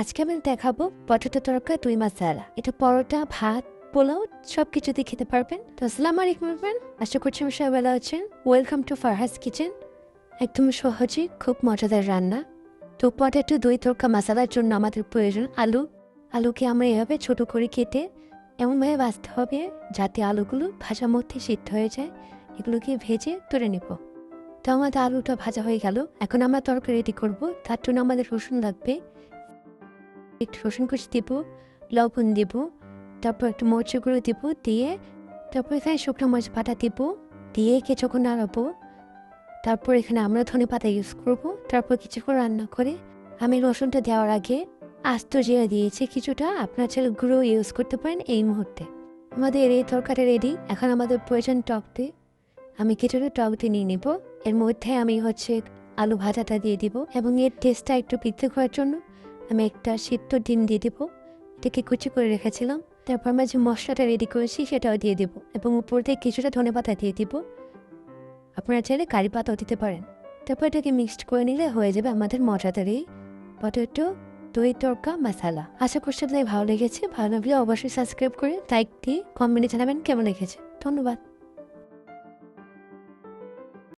আজকে আমি দেখাবো পটেটো তরকা দুই মাসালা এটা পরোটা, ভাত, পোলাও সব কিছু দিয়ে খেতে পারবেন। তো আসসালাম আলাইকুম এভরিওয়ান আশা করছি আমি সবাই ভালো আছেন। ওয়েলকাম টু ফারহাস কিচেন একদম সহজে খুব মজাদার রান্না। তো পটেটো, দই, তরকা মশলার জন্য আমাদের প্রয়োজন আলু। আলুকে আমরা এভাবে ছোট করে কেটে এমনভাবে ভাজতে হবে যাতে আলুগুলো ভাজার মধ্যে সিদ্ধ হয়ে যায়। এগুলোকে ভেজে তুলে নেব। তো আমাদের আলুটা ভাজা হয়ে গেল। এখন আমরা তরকারি রেডি করব। তার জন্য আমাদের রসুন লাগবে। একটু রসুন কুচি দিব, লবণ দিব, তারপর একটু মরচি গুঁড়ো দিব দিয়ে, তারপর এখানে শুকনো মাছ বাটা দিব দিয়ে কিছুক্ষণ নাড়াবো। তারপর এখানে আমরা ধনে পাতা ইউজ করব। তারপর কিছুক্ষণ রান্না করে আমি রসুনটা দেওয়ার আগে আস্ত জিরা দিয়েছি কিছুটা। আপনার ছেলে গুঁড়ো ইউজ করতে পারেন এই মুহূর্তে। আমাদের এই তরকারি রেডি এখন আমাদের প্রয়োজন টক আমি কিছুটা টক নিয়ে নেব। এর মধ্যে আমি হচ্ছে আলু ভাজাটা দিয়ে দিব এবং এর টেস্টটা একটু বৃদ্ধি করার জন্য আমি একটা সিদ্ধ ডিম দিয়ে দিব। এটাকে কুচি করে রেখেছিলাম। তারপর আমরা যে মশলাটা রেডি করেছি সেটাও দিয়ে দেবো এবং উপর থেকে কিছুটা ধনে পাতা দিয়ে দিব। আপনারা চাইলে কারি পাতাও দিতে পারেন। তারপর এটাকে মিক্সড করে নিলে হয়ে যাবে আমাদের মজাদার পটেটো দই, তরকা মশালা আশা করছি আপনাদের ভালো লেগেছে। ভালো লাগলে অবশ্যই সাবস্ক্রাইব করে লাইক দিয়ে কমেন্টে জানাবেন কেমন লেগেছে। ধন্যবাদ।